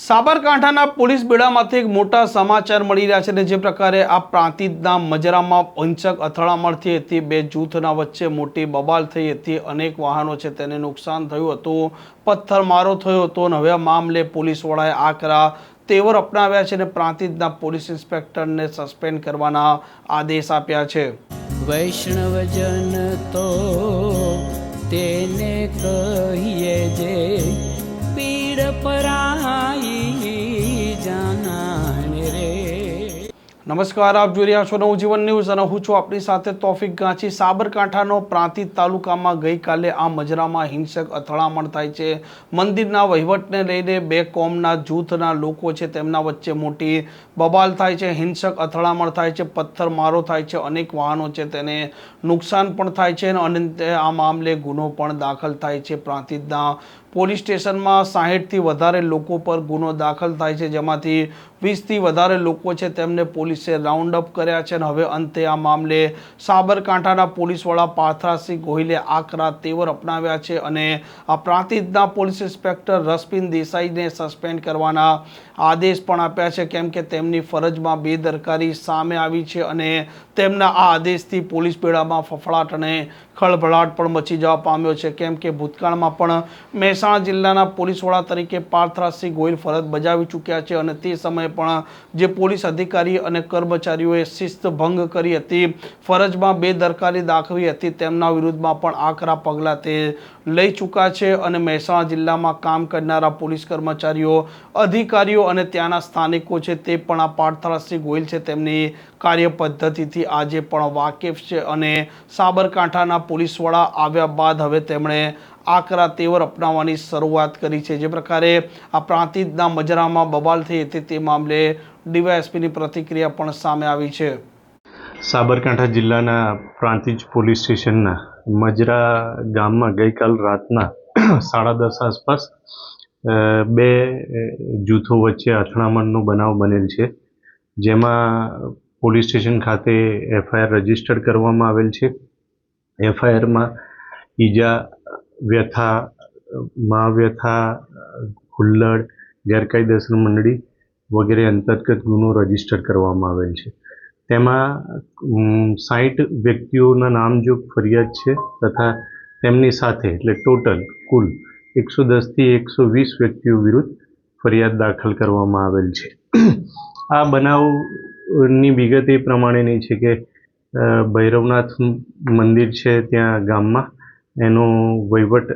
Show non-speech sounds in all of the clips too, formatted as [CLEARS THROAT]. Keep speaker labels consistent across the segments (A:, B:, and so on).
A: સાબરકાંઠાના પોલીસ બેડામાંથી એક મોટા સમાચાર મળી રહ્યા છે અને જે પ્રકારે આ પ્રાંતિજના મજરામાં પંચક અથડામણ થઈ હતી, બે જૂથના વચ્ચે મોટી બબાલ થઈ હતી, અનેક વાહનો છે તેને નુકસાન થયું હતું, પથ્થરમારો થયો હતો અને હવે મામલે પોલીસવાળાએ આકરા તેવર અપનાવ્યા છે અને પ્રાંતિજના પોલીસ ઇન્સ્પેક્ટરને સસ્પેન્ડ કરવાના આદેશ આપ્યા છે.
B: વૈષ્ણવજન તો તેને કહીએ જે
A: નમસ્કાર, આપ જોઈ રહ્યા છો નવજીવન ન્યૂઝ અને હું છું આપણી સાથે તોફિક ગાંચી. સાબરકાંઠાનો પ્રાંતિજ તાલુકામાં ગઈકાલે આ મજરામાં હિંસક અથડામણ થાય છે. મંદિરના વહીવટને લઈને બે કોમના જૂથના લોકો છે, તેમના વચ્ચે મોટી બબાલ થાય છે, હિંસક અથડામણ થાય છે, પથ્થરમારો થાય છે, અનેક વાહનો છે, તેને નુકસાન પણ થાય છે અને આ મામલે ગુનો પણ દાખલ થાય છે. પ્રાંતિજના પોલીસ સ્ટેશનમાં સાહીઠથી વધારે લોકો પર ગુનો દાખલ થાય છે. જેમાંથી વીસથી વધારે લોકો છે તેમને પોલીસે રાઉન્ડ અપ કર્યા છે અને હવે અંતે આ મામલે સાબરકાંઠાના પોલીસવાળા પાથરાસિંહ ગોહિલે આકરા તેવર અપનાવ્યા છે અને આ પ્રાંતિજના પોલીસ ઇન્સ્પેક્ટર રસપિન દેસાઈને સસ્પેન્ડ કરવાના આદેશ પણ આપ્યા છે. કેમ કે તેમની ફરજમાં બેદરકારી સામે આવી છે અને તેમના આ આદેશથી પોલીસ બેડામાં ફફડાટ અને ખળભળાટ પણ મચી જવા પામ્યો છે. કેમ કે ભૂતકાળમાં પણ મહેસાણા જિલ્લાના પોલીસવાળા તરીકે પાર્થરાજસિંહ ગોહિલ ફરજ બજાવી ચૂક્યા છે અને તે સમયે પણ જે પોલીસ અધિકારી અને કર્મચારીઓએ શિસ્ત ભંગ કરી હતી, ફરજમાં બેદરકારી દાખવી હતી, તેમના વિરુદ્ધમાં પણ આકરા પગલાં તે લઈ ચૂક્યા છે અને મહેસાણા જિલ્લામાં કામ કરનારા પોલીસ કર્મચારીઓ, અધિકારીઓ અને ત્યાંના સ્થાનિકો છે તે પણ આ પાર્થરાજસિંહ ગોહિલ છે તેમની કાર્ય પદ્ધતિથી આજે પણ વાકેફ છે અને સાબરકાંઠાના પોલીસવાળા આવ્યા બાદ હવે તેમણે આકરા તેવર અપનાવવાની શરૂઆત કરી છે. જે પ્રકારે આ પ્રાંતિજના મજરામાં બબાલ થઈ હતી તે મામલે ડીવાયએસપીની પ્રતિક્રિયા પણ સામે આવી છે.
C: સાબરકાંઠા જિલ્લાના પ્રાંતિજ પોલીસ સ્ટેશનના મજરા ગામમાં ગઈકાલ રાતના સાડા દસ આસપાસ બે જૂથો વચ્ચે અથડામણનો બનાવ બનેલ છે. જેમાં પોલીસ સ્ટેશન ખાતે એફઆઈઆર રજિસ્ટર કરવામાં આવેલ છે. એફઆઈઆરમાં ઈજા વ્યથા મા વ્યથા હુલ્લડ ગેરકાયદેસર મંડળી વગેરે અંતર્ગત ગુનો રજિસ્ટર કરવામાં આવેલ છે. તેમાં સાઠ વ્યક્તિઓના નામજોગ ફરિયાદ છે તથા તેમની સાથે એટલે ટોટલ કુલ એકસો દસથી એકસો વીસ વ્યક્તિઓ વિરુદ્ધ ફરિયાદ દાખલ કરવામાં આવેલ છે. આ બનાવની વિગત એ પ્રમાણેની છે કે ભૈરવનાથ મંદિર છે ત્યાં ગામમાં. એનો વહીવટ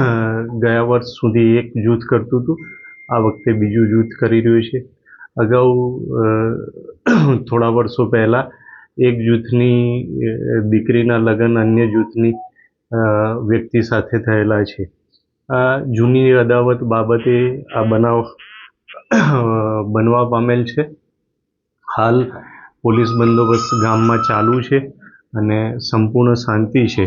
C: [CLEARS THROAT] ગયા વર્ષ સુધી એક જૂથ કરતું હતું. આ વખતે બીજું જૂથ કરી રહ્યું છે. અગાઉ [CLEARS THROAT] થોડા વર્ષો પહેલાં એક જૂથની દીકરીના લગ્ન અન્ય જૂથની વ્યક્તિ સાથે થયેલા છે. આ જૂની અદાવત બાબતે આ બનાવ બનવા પામેલ છે. હાલ પોલીસ બંદોબસ્ત ગામમાં ચાલુ છે અને સંપૂર્ણ શાંતિ છે.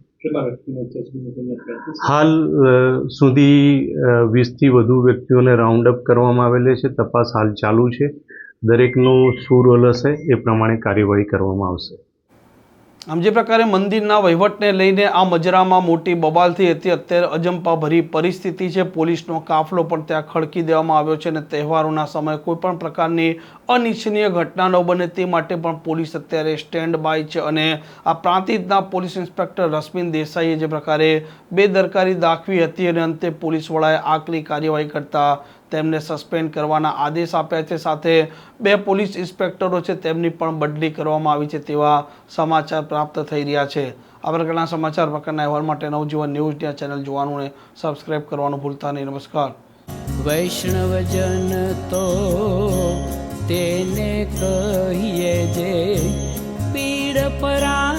C: હાલ સુધી વીસથી વધુ વ્યક્તિઓને રાઉન્ડ અપ કરવામાં આવેલી છે. તપાસ હાલ ચાલુ છે. દરેકનો શું રોલ હશે એ પ્રમાણે કાર્યવાહી કરવામાં આવશે.
A: આમ જે પ્રકારે મંદિરના વહીવટને લઈને આ મજરામાં મોટી બબાલ થઈ હતી, અત્યારે અજંપા ભરી પરિસ્થિતિ છે. પોલીસનો કાફલો પણ ત્યાં ખડકી દેવામાં આવ્યો છે અને તહેવારોના સમયે કોઈ પણ પ્રકારની અનિચ્છનીય ઘટના ન બને તે માટે પણ પોલીસ અત્યારે સ્ટેન્ડ બાય છે અને આ પ્રાંતિજના પોલીસ ઇન્સ્પેક્ટર રશ્મિન દેસાઈએ જે પ્રકારે બેદરકારી દાખવી હતી અને અંતે પોલીસવાળાએ આકરી કાર્યવાહી કરતા તેમને સસ્પેન્ડ કરવાના આદેશ આપ્યા છે. સાથે બે પોલીસ ઇન્સ્પેક્ટરો છે, તેમની પણ બદલી કરવામાં આવી છે તેવા સમાચાર પ્રાપ્ત થઈ રહ્યા છે. આ પ્રકારના સમાચાર પ્રકારના અહેવાલ માટે નવજીવન ન્યૂઝ ત્યાં ચેનલ જોવાનું અને સબસ્ક્રાઈબ કરવાનું ભૂલતા નહીં. નમસ્કાર.
B: વૈષ્ણવજન તો તેને કહીએ જે પીડ પરાઈ